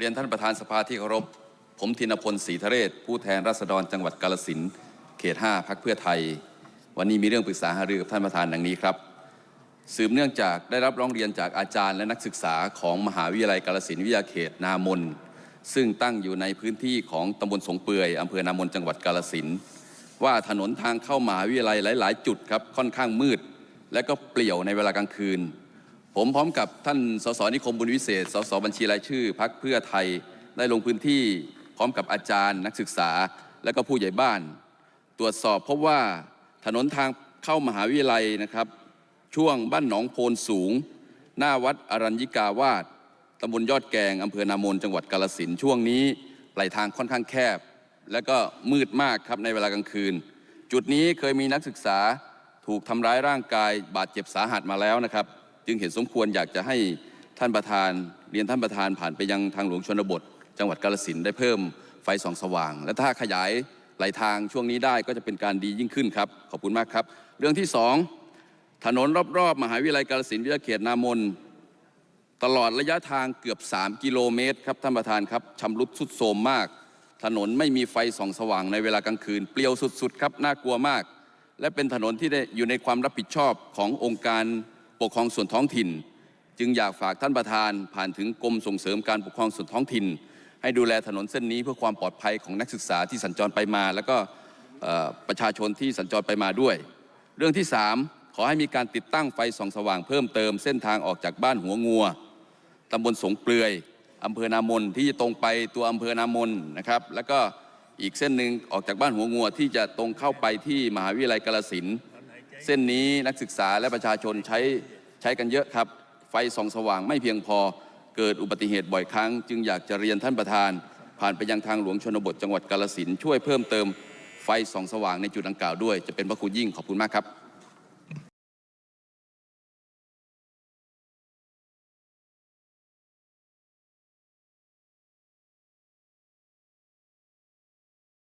เรียนท่านประธานสภาที่เคารพ ผมธินพลศรีทะเรศ ผู้แทนราษฎรจังหวัดกาลสินเขต 5 พักเพื่อไทย วันนี้มีเรื่องปรึกษาหารือกับท่านประธานดังนี้ครับ สืบเนื่องจากได้รับร้องเรียนจากอาจารย์และนักศึกษาของมหาวิทยาลัยกาลสินวิทยาเขตนามน ซึ่งตั้งอยู่ในพื้นที่ของตำบลสงเปื่อยอำเภอนามนจังหวัดกาลสินว่าถนนทางเข้ามหาวิทยาลัยหลาย ๆ จุดครับค่อนข้างมืด และก็เปลี่ยวในเวลากลางคืน ผมพร้อมกับท่านสสนิคมบุญวิเศษ สสบัญชีรายชื่อพักเพื่อไทยได้ลงพื้นที่พร้อมกับอาจารย์ นักศึกษา และก็ผู้ใหญ่บ้าน ตรวจสอบพบว่าถนนทางเข้ามหาวิทยาลัยนะครับ ช่วงบ้านหนองโพนสูง หน้าวัดอรัญญิกาวาสตำบลยอดแกงอำเภอนามนจังหวัดกาลสินช่วงนี้ไหลทางค่อนข้างแคบ และก็มืดมากครับในเวลากลางคืน จุดนี้เคยมีนักศึกษาถูกทำร้ายร่างกายบาดเจ็บสาหัสมาแล้วนะครับ จึงเห็นสมควรอยากจะให้ท่านประธานเรียนท่านประธานผ่านไปยังทางหลวงชนบท จังหวัดกาลสินได้เพิ่มไฟส่องสว่าง และถ้าขยายไหลทางช่วงนี้ได้ก็จะเป็นการดียิ่งขึ้นครับขอบคุณมากครับ เรื่องที่สองถนนรอบๆ มหาวิทยาลัยกาลสินวิทยาเขตนามนตลอดระยะทางเกือบ 3 กิโลเมตรครับท่านประธานครับชำรุดสุดโทรมมาก ถนนไม่มีไฟส่องสว่างในเวลากลางคืน เปลี่ยวสุดๆครับน่ากลัวมาก และเป็นถนนที่ได้อยู่ในความรับผิดชอบขององค์การ ปกครองส่วนท้องถิ่น จึงอยากฝากท่านประธานผ่านถึงกรมส่งเสริมการปกครองส่วนท้องถิ่น ให้ดูแลถนนเส้นนี้เพื่อความปลอดภัยของนักศึกษาที่สัญจรไปมา แล้วก็ประชาชนที่สัญจรไปมาด้วย เรื่องที่ 3 ขอให้มีการติดตั้งไฟส่องสว่างเพิ่มเติมเส้นทางออกจากบ้านหัวงัวตำบลสงเปลือยอำเภอนามนที่จะตรงไปตัวอำเภอนามนนะครับ แล้วก็อีกเส้นหนึ่งออกจากบ้านหัวงัวที่จะตรงเข้าไปที่มหาวิทยาลัยกาลสิน เส้นนี้นักศึกษาและประชาชนใช้ใช้กันเยอะครับ ไฟส่องสว่างไม่เพียงพอเกิดอุบัติเหตุบ่อยครั้ง จึงอยากจะเรียนท่านประธาน ผ่านไปยังทางหลวงชนบทจังหวัดกาลสินช่วยเพิ่มเติมไฟส่องสว่างในจุดดังกล่าวด้วย จะเป็นพระคุณยิ่งขอบคุณมากครับ